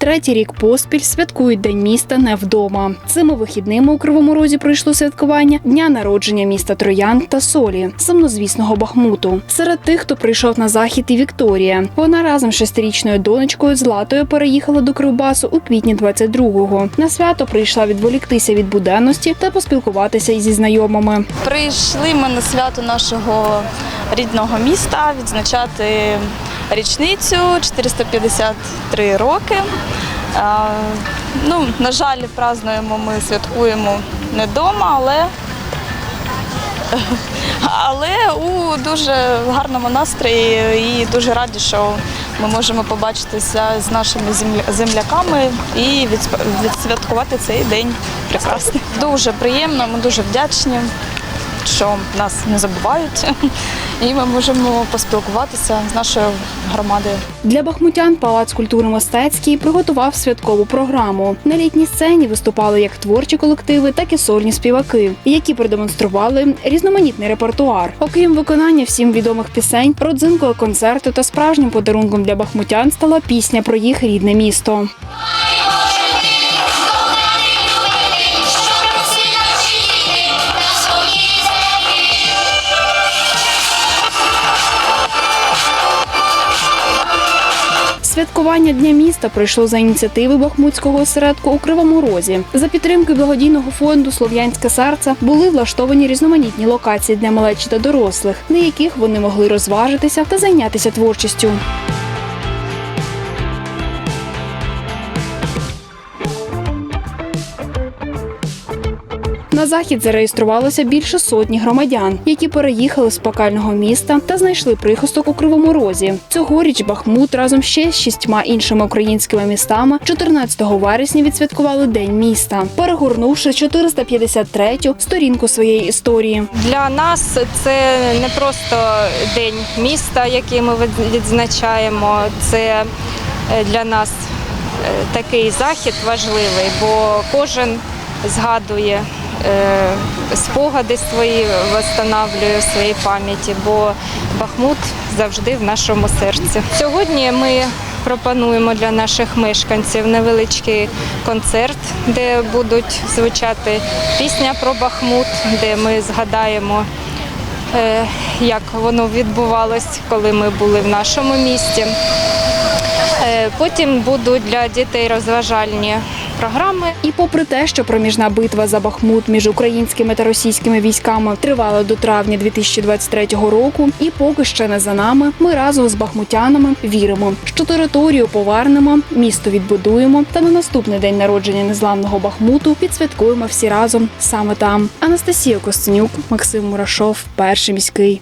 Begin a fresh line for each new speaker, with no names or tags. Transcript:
Третій рік поспіль святкують День міста не вдома. Цими вихідними у Кривому Розі пройшло святкування дня народження міста Троян та Солі, сумнозвісного Бахмуту. Серед тих, хто прийшов на захід, і Вікторія. Вона разом з шестирічною донечкою Златою переїхала до Кривбасу у квітні 22-го. На свято прийшла відволіктися від буденності та поспілкуватися із знайомими.
Прийшли ми на свято нашого рідного міста відзначати річницю 453 роки. Ну, на жаль, празднуємо ми святкуємо не вдома, але, але у дуже гарному настрої і дуже раді, що ми можемо побачитися з нашими земля- земляками і відсвяткувати цей день прекрасний. Дуже приємно, ми дуже вдячні що нас не забувають, і ми можемо поспілкуватися з нашою громадою.
Для бахмутян Палац культури мистецький приготував святкову програму. На літній сцені виступали як творчі колективи, так і сольні співаки, які продемонстрували різноманітний репертуар. Окрім виконання всім відомих пісень, родзинкою концерту та справжнім подарунком для бахмутян стала пісня про їх рідне місто. Святкування Дня міста пройшло за ініціативи Бахмутського осередку у Кривому Розі. За підтримки благодійного фонду Слов'янське серце були влаштовані різноманітні локації для малечі та дорослих, на яких вони могли розважитися та зайнятися творчістю. На захід зареєструвалося більше сотні громадян, які переїхали з спокального міста та знайшли прихисток у Кривому Розі. Цьогоріч Бахмут разом ще з шістьма іншими українськими містами 14 вересня відсвяткували День міста, перегорнувши 453-ю сторінку своєї історії.
Для нас це не просто день міста, який ми відзначаємо. Це е, для нас е, такий захід важливий, бо кожен згадує спогади свої, встановлює в своїй пам'яті, бо Бахмут завжди в нашому серці. Сьогодні ми пропонуємо для наших мешканців невеличкий концерт, де будуть звучати пісня про Бахмут, де ми згадаємо е, як воно відбувалось, коли ми були в нашому місті. Е, Потім будуть для дітей розважальні програми.
І попри те, що проміжна битва за Бахмут між українськими та російськими військами тривала до травня 2023 року, і поки ще не за нами, ми разом з бахмутянами віримо, що територію повернемо, місто відбудуємо, та на наступний день народження незламного Бахмуту відсвяткуємо всі разом саме там. Анастасія Костенюк, Максим Мурашов, перший міський.